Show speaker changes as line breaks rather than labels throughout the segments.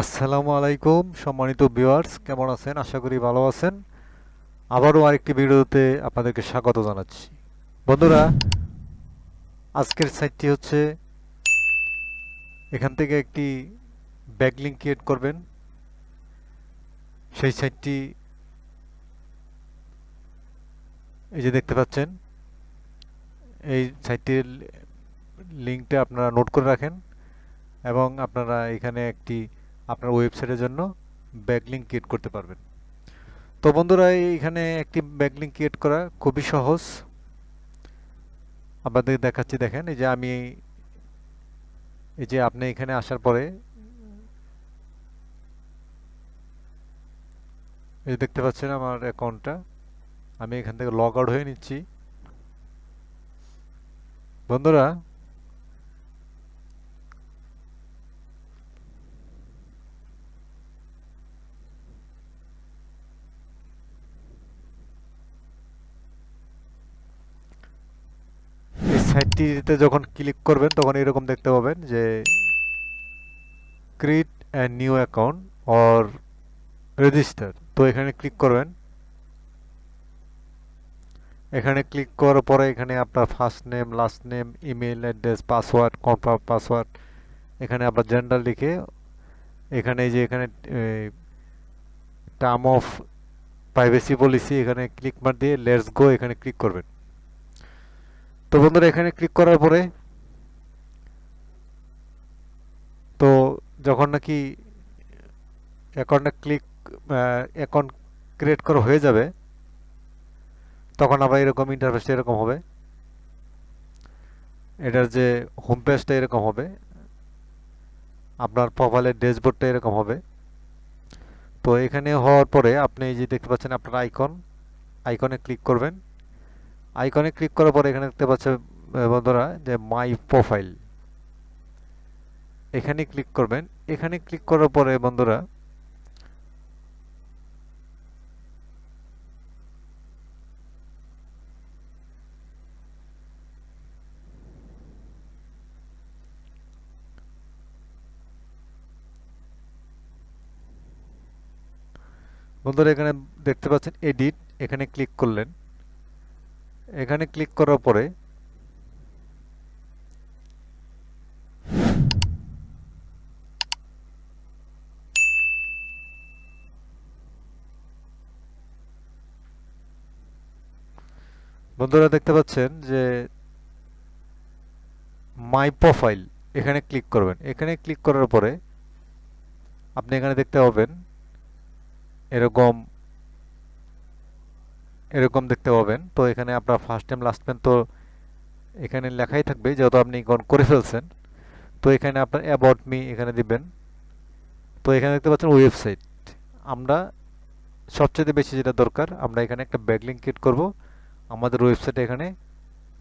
আসসালামু আলাইকুম, সম্মানিত ভিউয়ার্স, কেমন আছেন? আশা করি ভালো আছেন। আবারও আরেকটি ভিডিওতে আপনাদেরকে স্বাগত জানাচ্ছি। বন্ধুরা, আজকের সাইটটি হচ্ছে এখান থেকে একটি ব্যাকলিঙ্ক ক্রিয়েট করবেন। সেই সাইটটি এই যে দেখতে পাচ্ছেন, এই সাইটটির লিঙ্কটা আপনারা নোট করে রাখেন এবং আপনারা এখানে একটি আপনার ওয়েবসাইটের জন্য ব্যাকলিঙ্ক ক্রিয়েট করতে পারবেন। তো বন্ধুরা, এইখানে একটি ব্যাকলিঙ্ক ক্রিয়েট করা খুবই সহজ। আপনাদের দেখাচ্ছি, দেখেন, এই যে আমি এই যে আপনি এখানে আসার পরে এই দেখতে পাচ্ছেন আমার অ্যাকাউন্টটা আমি এখান থেকে লগ আউট হয়ে নিচ্ছি। বন্ধুরা এই সাইটটিতে যখন ক্লিক করবেন, তখন এরকম দেখতে পাবেন যে create a new account or register তো এখানে ক্লিক করবেন। এখানে ক্লিক করার পরে এখানে আপনার first name last name email address password confirm password এখানে আপনার জেন্ডার লিখে, এখানে যে এখানে টার্ম অফ প্রাইভেসি পলিসি এখানে ক্লিক মার দিয়ে লেটস গো এখানে ক্লিক করবেন। তো বন্ধুরা, এখানে ক্লিক করার পরে তো যখন নাকি অ্যাকাউন্টটা ক্লিক অ্যাকাউন্ট ক্রিয়েট করা হয়ে যাবে, তখন আবার এরকম ইন্টারফেসটা এরকম হবে। এটার যে হোম পেজটা এরকম হবে। আপনার প্রোফাইলের ড্যাশবোর্ডটা এরকম হবে। তো এখানে হওয়ার পরে আপনি যে দেখতে পাচ্ছেন আপনার আইকন আইকনে ক্লিক করবেন। আইকনে ক্লিক করার পরে এখানে দেখতে পাচ্ছেন বন্ধুরা, যে মাই প্রোফাইল এখানে ক্লিক করবেন। এখানে ক্লিক করার পরে, বন্ধুরা বন্ধুরা, এখানে দেখতে পাচ্ছেন এডিট এখানে ক্লিক করলেন। এখানে ক্লিক করার পরে বন্ধুরা দেখতে পাচ্ছেন যে মাই প্রোফাইল এখানে ক্লিক করবেন। এখানে ক্লিক করার পরে আপনি এখানে দেখতে পাবেন এরকম এরকম দেখতে পাবেন। তো এখানে আপনার ফার্স্ট টাইম লাস্ট টাইম তো এখানে লেখাই থাকবে যেহেতু আপনি করে ফেলছেন। তো এখানে আপনার অ্যাবাউট মি এখানে দিবেন। তো এখানে দেখতে পাচ্ছেন ওয়েবসাইট আমরা সবচেয়ে বেশি যেটা দরকার, আমরা এখানে একটা ব্যাকলিঙ্ক ক্রিয়েট করব। আমাদের ওয়েবসাইট এখানে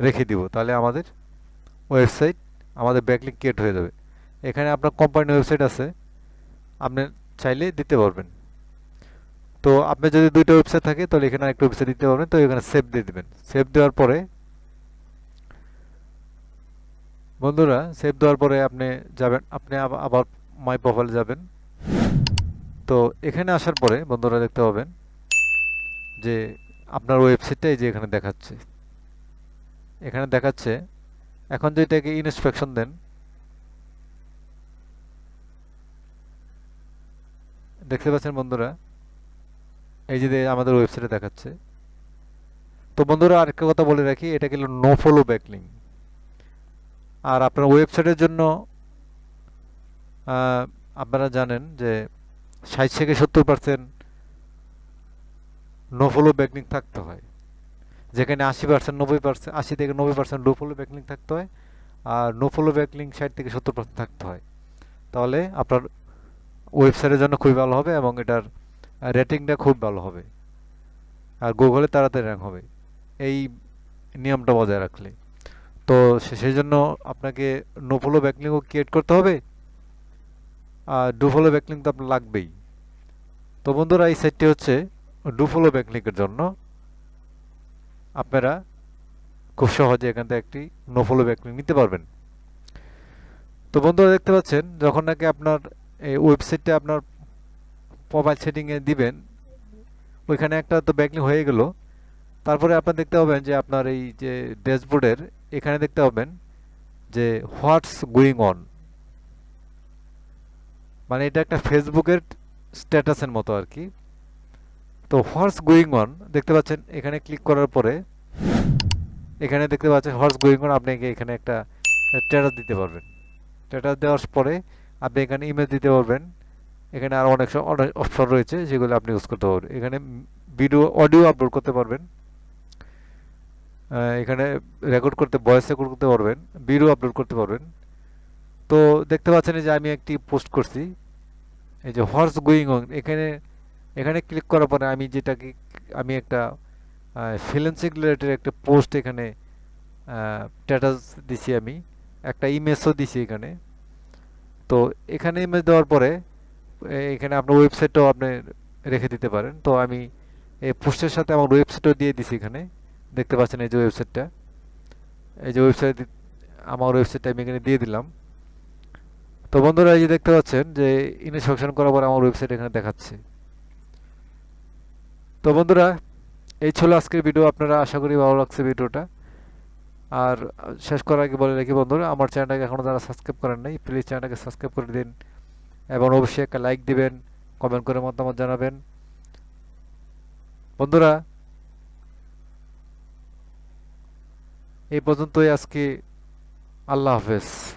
রেখে দিব। তাহলে আমাদের ওয়েবসাইট আমাদের ব্যাকলিঙ্ক ক্রিয়েট হয়ে যাবে। এখানে আপনার কোম্পানির ওয়েবসাইট আছে। আপনি চাইলে দিতে পারবেন। তো আপনি যদি দুইটা ওয়েবসাইট থাকে, তাহলে এখানে একটা ওয়েবসাইট দিতে পারবেন। তো এখানে সেভ দিয়ে দেবেন। সেভ দেওয়ার পরে, বন্ধুরা সেভ দেওয়ার পরে আপনি যাবেন, আপনি আবার মাই প্রোফাইল যাবেন। তো এখানে আসার পরে, বন্ধুরা দেখতে পাবেন যে আপনার ওয়েবসাইটটা এই যে এখানে দেখাচ্ছে। এখানে দেখাচ্ছে, এখন যদি এটাকে ইনস্পেকশন দেন, দেখতে পাচ্ছেন বন্ধুরা এই যে আমাদের ওয়েবসাইটে দেখাচ্ছে। তো বন্ধুরা, আরেকটা কথা বলে রাখি, এটা গেল নো ফলো ব্যাকলিং আর আপনার ওয়েবসাইটের জন্য আপনারা জানেন যে ষাট থেকে সত্তর পার্সেন্ট নো ফলো ব্যাকলিং থাকতে হয়। যেখানে আশি পার্সেন্ট নব্বই পার্সেন্ট আশি থেকে নব্বই পার্সেন্ট লো ফলো ব্যাকলিং থাকতে হয়, আর নো ফলো ব্যাকলিং ষাট থেকে সত্তর পার্সেন্ট থাকতে হয়। তাহলে আপনার ওয়েবসাইটের জন্য খুবই ভালো হবে এবং এটার রেটিংটা খুব ভালো হবে। আর গুগলে তাড়াতাড়ি র্যাঙ্ক হবে। এই নিয়মটা বজায় রাখলে। তো সেই জন্য আপনাকে নো ফলো ব্যাকলিংও ক্রিয়েট করতে হবে। আর ডু ফলো ব্যাকলিং তো আপনার লাগবেই। তো বন্ধুরা, এই সাইটটি হচ্ছে ডু ফলো ব্যাকলিংয়ের জন্য। আপনারা খুব সহজে এখান থেকে একটি নো ফলো ব্যাকলিং নিতে পারবেন। তো বন্ধুরা, দেখতে পাচ্ছেন, যখন নাকি আপনার এই ওয়েবসাইটটা আপনার প্রোফাইল সেটিংয়ে দিবেন, ওইখানে একটা তো ব্যাকলিং হয়ে গেল। তারপরে আপনার দেখতে পাবেন যে আপনার এই যে ড্যাশবোর্ডের, এখানে দেখতে পাবেন যে হোয়াটস গোয়িং অন। মানে এটা একটা ফেসবুকের স্ট্যাটাসের মতো আর কি। তো হোয়াটস গোয়িং অন, দেখতে পাচ্ছেন, এখানে ক্লিক করার পরে এখানে দেখতে পাচ্ছেন হোয়াটস গোয়িং অন, আপনি এখানে একটা স্ট্যাটাস দিতে পারবেন। স্ট্যাটাস দেওয়ার পরে আপনি এখানে ইমেজ দিতে পারবেন। এখানে আরও অনেক অনেক অপশন রয়েছে যেগুলো আপনি ইউজ করতে পারবেন। এখানে ভিডিও অডিও আপলোড করতে পারবেন। এখানে রেকর্ড করতে ভয়েস রেকর্ড করতে পারবেন ভিডিও আপলোড করতে পারবেন। তো দেখতে পাচ্ছেন যে আমি একটি পোস্ট করছি। এই যে হর্স গোয়িং অন এখানে এখানে ক্লিক করার পরে আমি যেটাকে, আমি একটা ফিলেন্সিং রিলেটেড একটা পোস্ট এখানে স্ট্যাটাস দিছি আমি। একটা ইমেজও দিছি এখানে। তো এখানে ইমেজ দেওয়ার পরে এখানে আপনার ওয়েবসাইটটাও আপনি রেখে দিতে পারেন। তো আমি এই পোস্টের সাথে আমার ওয়েবসাইটও দিয়ে দিছি এখানে। দেখতে পাচ্ছেন এই যে ওয়েবসাইটটা এই যে ওয়েবসাইট আমার ওয়েবসাইটটা আমি এখানে দিয়ে দিলাম। তো বন্ধুরা, এই যে দেখতে পাচ্ছেন যে ইনস্ট্রাকশন করার পর আমার ওয়েবসাইট এখানে দেখাচ্ছে। তো বন্ধুরা, এই ছিল আজকের ভিডিও আপনারা আশা করি ভালো লাগছে ভিডিওটা আর শেষ করার আগে বলে রাখি বন্ধুরা, আমার চ্যানেলটাকে এখনও যারা সাবস্ক্রাইব করেন নাই প্লিজ চ্যানেলটাকে সাবস্ক্রাইব করে দিন। এবং অবশ্যই একটা লাইক দিবেন কমেন্ট করে মতামত জানাবেন। বন্ধুরা, এই পর্যন্তই আজকে। আল্লাহ হাফেজ।